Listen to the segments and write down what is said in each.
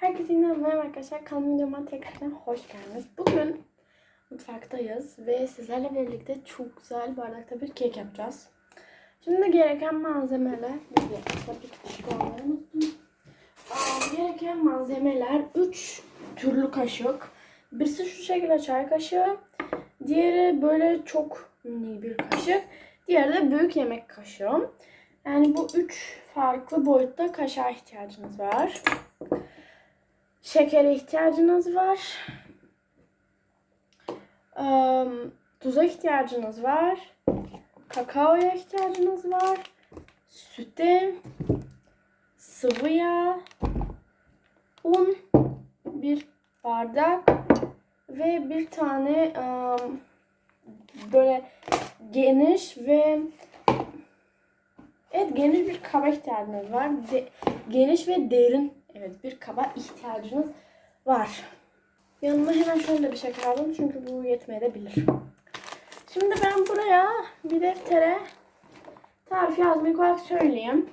Herkese merhaba arkadaşlar. Kanalıma videoma tekrardan hoş geldiniz. Bugün mutfaktayız ve sizlerle birlikte çok güzel bardakta bir kek yapacağız. Şimdi gereken malzemeler... Tabii ki. Aa, gereken malzemeler 3 türlü kaşık. Birisi şu şekilde çay kaşığı. Diğeri böyle çok mini bir kaşık. Diğeri de büyük yemek kaşığı. Yani bu üç farklı boyutta kaşığa ihtiyacınız var. Şekere ihtiyacınız var. Eee, tuza ihtiyacınız var. Kakaoya ihtiyacınız var. Süte, sıvı yağ, un, bir bardak ve bir tane eee, böyle geniş ve Evet geniş bir kaba ihtiyacınız var. De- geniş ve derin evet bir kaba ihtiyacınız var. Yanıma hemen şöyle bir şey aldım çünkü bu yetmeyebilir. Şimdi ben buraya bir deftere tarif yazmayı olarak söyleyeyim.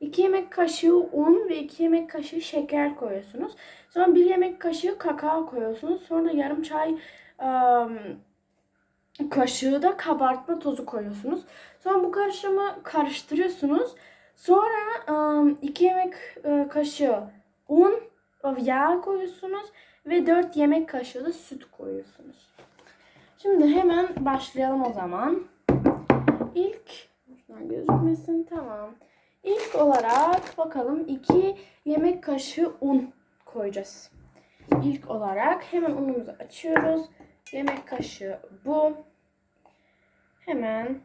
2 yemek kaşığı un ve 2 yemek kaşığı şeker koyuyorsunuz. Sonra 1 yemek kaşığı kakao koyuyorsunuz. Sonra da yarım çay ım, kaşığı da kabartma tozu koyuyorsunuz. Sonra bu karışımı karıştırıyorsunuz. Sonra 2 yemek e, kaşığı un, yağ koyuyorsunuz ve 4 yemek kaşığı da süt koyuyorsunuz. Şimdi hemen başlayalım o zaman. İlk gözükmesin tamam. İlk olarak bakalım 2 yemek kaşığı un koyacağız. İlk olarak hemen unumuzu açıyoruz. Yemek kaşığı bu. Hemen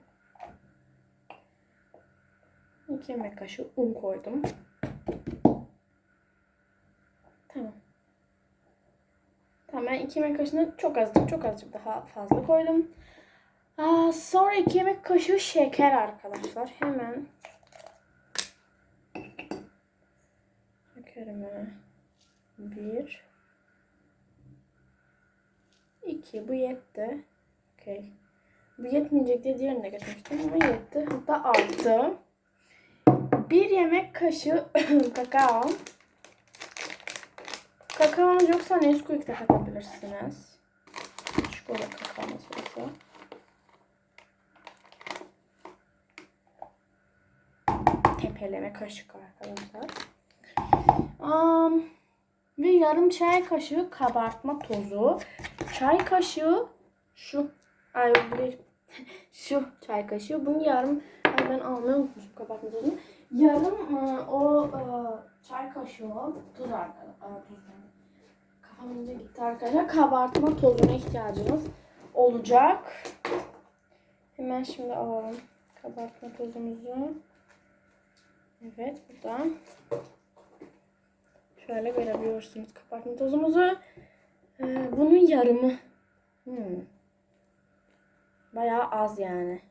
2 yemek kaşığı un koydum. Tamam. Ben 2 yemek kaşığını çok azıcık çok azıcık daha fazla koydum. Aa, sonra 2 yemek kaşığı şeker arkadaşlar. Hemen şekerimi 1 2 bu yetti. Okey. Bu yetmeyecek diye diğerini de getirmiştim ama yetti. Hatta arttı. Bir yemek kaşığı kakao. Kakaonuz yoksa Nesquik de katabilirsiniz. Çikolata kakao nasıl Tepeleme kaşık arkadaşlar. Um, ve yarım çay kaşığı kabartma tozu. Çay kaşığı şu. Ay bu değil. şu çay kaşığı. Bunu yarım ay ben almayı unutmuşum kabartma tozunu. Yarım e, o e, çay kaşığı tuz arkadaşlar. Kafam iyice gitti arkadaşlar. Kabartma tozuna ihtiyacınız olacak. Hemen şimdi alalım kabartma tozumuzu. Evet buradan. Şöyle görebiliyorsunuz kabartma tozumuzu. Ee, bunun yarımı. Hmm. Bayağı az yani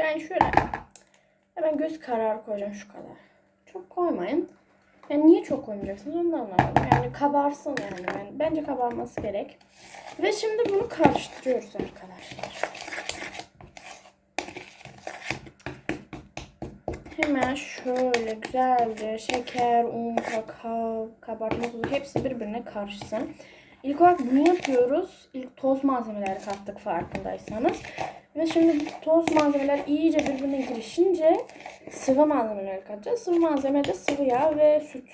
Yani şöyle hemen göz kararı koyacağım şu kadar. Çok koymayın. Yani niye çok koymayacaksınız onu da anlamadım. Yani kabarsın yani. yani. Bence kabarması gerek. Ve şimdi bunu karıştırıyoruz arkadaşlar. Hemen şöyle güzelce şeker, un, kakao, kabartma tozu hepsi birbirine karışsın. İlk olarak bunu yapıyoruz. İlk toz malzemeleri kattık farkındaysanız. Ve şimdi toz malzemeler iyice birbirine girişince sıvı malzemeleri katacağız. Sıvı malzeme de sıvı yağ ve süt.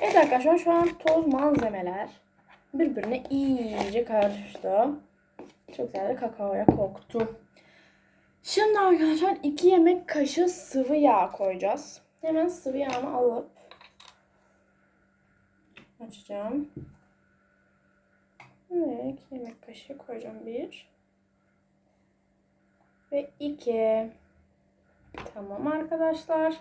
Evet arkadaşlar şu an toz malzemeler birbirine iyice karıştı. Çok güzel kakaoya koktu. Şimdi arkadaşlar 2 yemek kaşığı sıvı yağ koyacağız. Hemen sıvı yağımı alıp açacağım. Ve 2 yemek kaşığı koyacağım. 1 ve 2 Tamam arkadaşlar.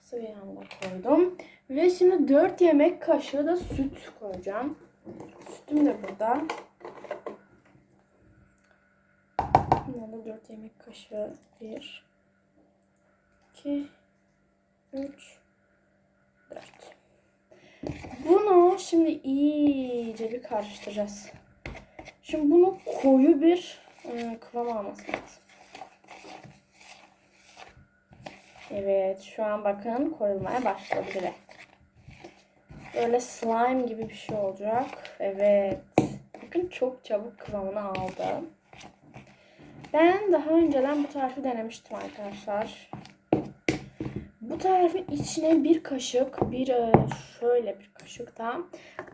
Sıvı yağımı da koydum. Ve şimdi 4 yemek kaşığı da süt koyacağım. Sütüm de burada. Da 4 yemek kaşığı. 1 2 3 4 Bunu şimdi iyice bir karıştıracağız. Şimdi bunu koyu bir Hmm, kıvam alması lazım. Evet şu an bakın koyulmaya başladı bile. Böyle slime gibi bir şey olacak. Evet. Bakın çok çabuk kıvamını aldı. Ben daha önceden bu tarifi denemiştim arkadaşlar. Bu tarifin içine bir kaşık, bir e, şöyle bir kaşık da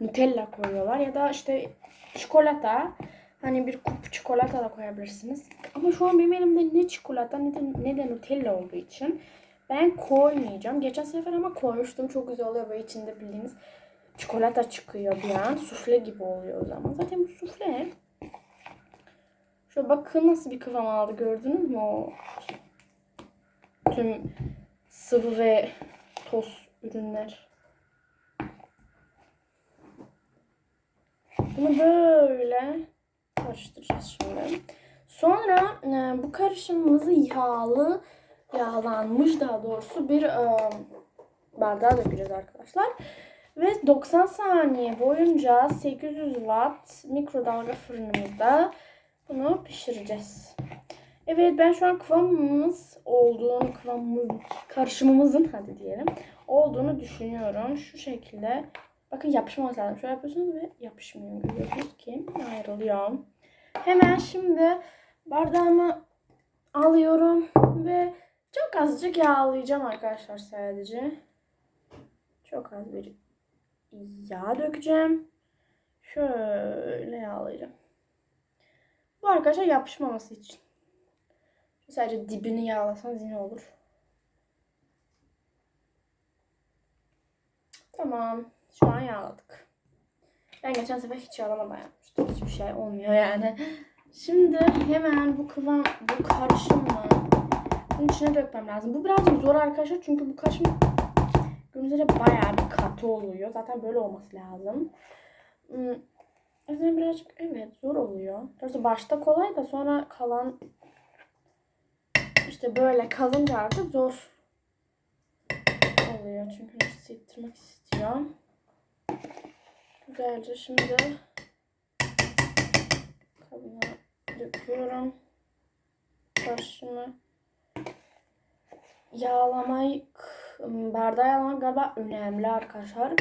Nutella koyuyorlar ya da işte çikolata. Hani bir kup çikolata da koyabilirsiniz. Ama şu an benim elimde ne çikolata ne de, ne de Nutella olduğu için ben koymayacağım. Geçen sefer ama koymuştum. Çok güzel oluyor böyle içinde bildiğiniz çikolata çıkıyor bir an. Sufle gibi oluyor o zaman. Zaten bu sufle. Şöyle bakın nasıl bir kıvam aldı gördünüz mü o tüm sıvı ve toz ürünler. Bunu böyle karıştıracağız şimdi. Sonra e, bu karışımımızı yağlı, yağlanmış daha doğrusu bir e, bardağa dökeceğiz arkadaşlar. Ve 90 saniye boyunca 800 watt mikrodalga fırınımızda bunu pişireceğiz. Evet ben şu an kıvamımız olduğunu, kıvamımız, karışımımızın hadi diyelim olduğunu düşünüyorum. Şu şekilde bakın yapışmaması lazım. Şöyle yapıyorsunuz ve yapışmıyor. Görüyorsunuz ki ayrılıyor. Hemen şimdi bardağımı alıyorum ve çok azıcık yağlayacağım arkadaşlar sadece. Çok az bir yağ dökeceğim. Şöyle yağlayacağım. Bu arkadaşlar yapışmaması için. Sadece dibini yağlasanız yine olur. Tamam. Şu an yağladık. Ben geçen sefer hiç yağlamadan yapmıştım. Hiçbir şey olmuyor yani. Şimdi hemen bu kıvam, bu karışımı bunun içine dökmem lazım. Bu birazcık zor arkadaşlar çünkü bu karışım gördüğünüz üzere bayağı bir katı oluyor. Zaten böyle olması lazım. Hmm. O yüzden birazcık evet zor oluyor. Doğrusu başta kolay da sonra kalan işte böyle kalınca artık zor oluyor. Çünkü hissettirmek istiyor. Güzelce şimdi kabına döküyorum. Karışımı yağlamayı bardağı yağlamak galiba önemli arkadaşlar.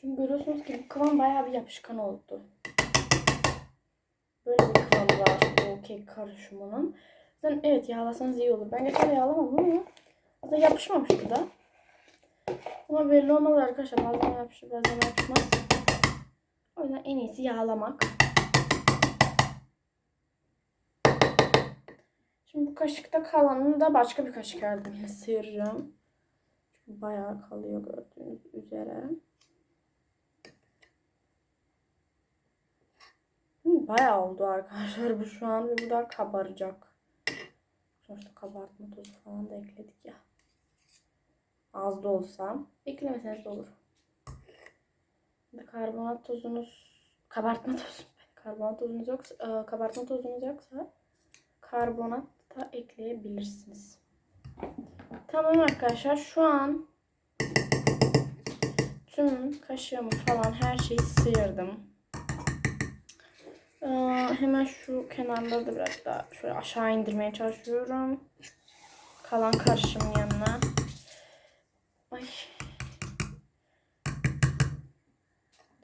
Çünkü görüyorsunuz ki bu kıvam bayağı bir yapışkan oldu. Böyle bir kıvamı var bu kek karışımının. Zaten evet yağlasanız iyi olur. Ben geçen yağlamadım ama aslında yapışmamıştı da. Ama belli olmaz arkadaşlar. Bazen yapışır bazen yapışmaz. O yüzden en iyisi yağlamak. Şimdi bu kaşıkta kalanını da başka bir kaşık yardımıyla sıyıracağım. Çünkü bayağı kalıyor gördüğünüz üzere. Bayağı oldu arkadaşlar bu şu an ve bu da kabaracak. Sonuçta kabartma tozu falan da ekledik ya. Az da olsa. Eklemeseniz de olur. Karbonat tozunuz, kabartma tozu, karbonat tozunuz yoksa, e, kabartma tozunuz yoksa karbonat da ekleyebilirsiniz. Tamam arkadaşlar şu an tüm kaşığımı falan her şeyi sıyırdım. Hemen şu kenarları da biraz daha şöyle aşağı indirmeye çalışıyorum. Kalan karışımın yanına. Ay.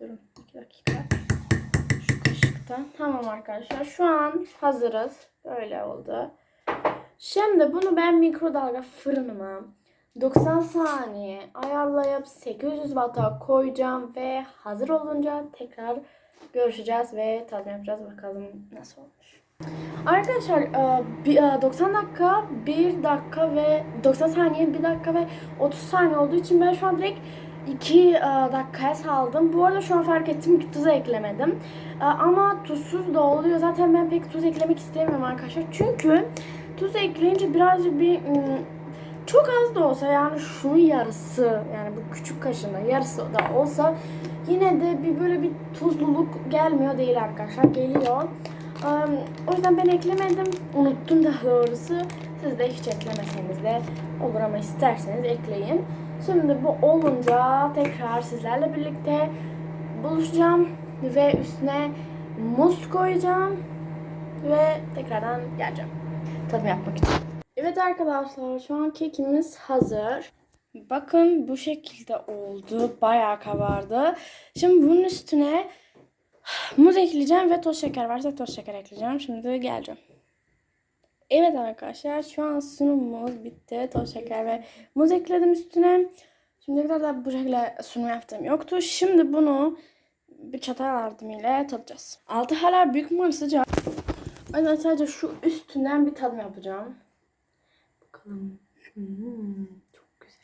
Durun iki dakika. Şu kaşıktan. Tamam arkadaşlar. Şu an hazırız. Böyle oldu. Şimdi bunu ben mikrodalga fırınıma 90 saniye ayarlayıp 800 watt'a koyacağım ve hazır olunca tekrar görüşeceğiz ve tadım yapacağız. Bakalım nasıl olmuş. Arkadaşlar e, bir, e, 90 dakika, 1 dakika ve 90 saniye, 1 dakika ve 30 saniye olduğu için ben şu an direkt 2 dakikaya saldım. Bu arada şu an fark ettim ki tuz eklemedim. E, Ama tuzsuz da oluyor. Zaten ben pek tuz eklemek istemiyorum arkadaşlar. Çünkü tuz ekleyince birazcık bir ım, çok az da olsa yani şunun yarısı yani bu küçük kaşığın yarısı da olsa yine de bir böyle bir tuzluluk gelmiyor değil arkadaşlar. Geliyor. Am, o yüzden ben eklemedim. Unuttum daha doğrusu. Siz de hiç eklemeseniz de olur ama isterseniz ekleyin. Şimdi bu olunca tekrar sizlerle birlikte buluşacağım ve üstüne muz koyacağım ve tekrardan geleceğim. Tadım yapmak için. Evet arkadaşlar şu an kekimiz hazır. Bakın bu şekilde oldu. Bayağı kabardı. Şimdi bunun üstüne muz ekleyeceğim ve toz şeker varsa toz şeker ekleyeceğim. Şimdi geleceğim. Evet arkadaşlar şu an sunumumuz bitti. Toz şeker ve muz ekledim üstüne. Şimdiye kadar da bu şekilde sunum yaptığım yoktu. Şimdi bunu bir çatal yardımıyla tadacağız. Altı hala büyük mü sıcak? O yüzden sadece şu üstünden bir tadım yapacağım. Bakalım. Hmm, çok güzel.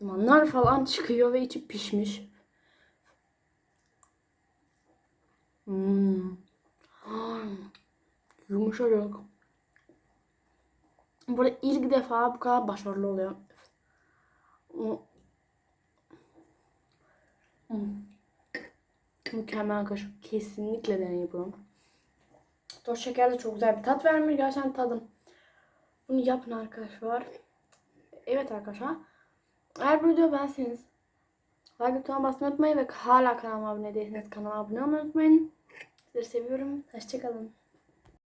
Dumanlar falan çıkıyor ve içi pişmiş. Hmm. Yumuşacık. Burada ilk defa bu kadar başarılı oluyor. Hmm. Hmm. Mükemmel arkadaşlar. Kesinlikle deneyin bunu. Toz şeker de çok güzel bir tat vermiş. Gerçekten tadım. Bunu yapın arkadaşlar. Evet arkadaşlar. Eğer bu videoyu beğenseniz like butonuna basmayı unutmayın ve hala kanalıma abone değilseniz kanalıma abone olmayı unutmayın. Sizleri seviyorum. Hoşçakalın.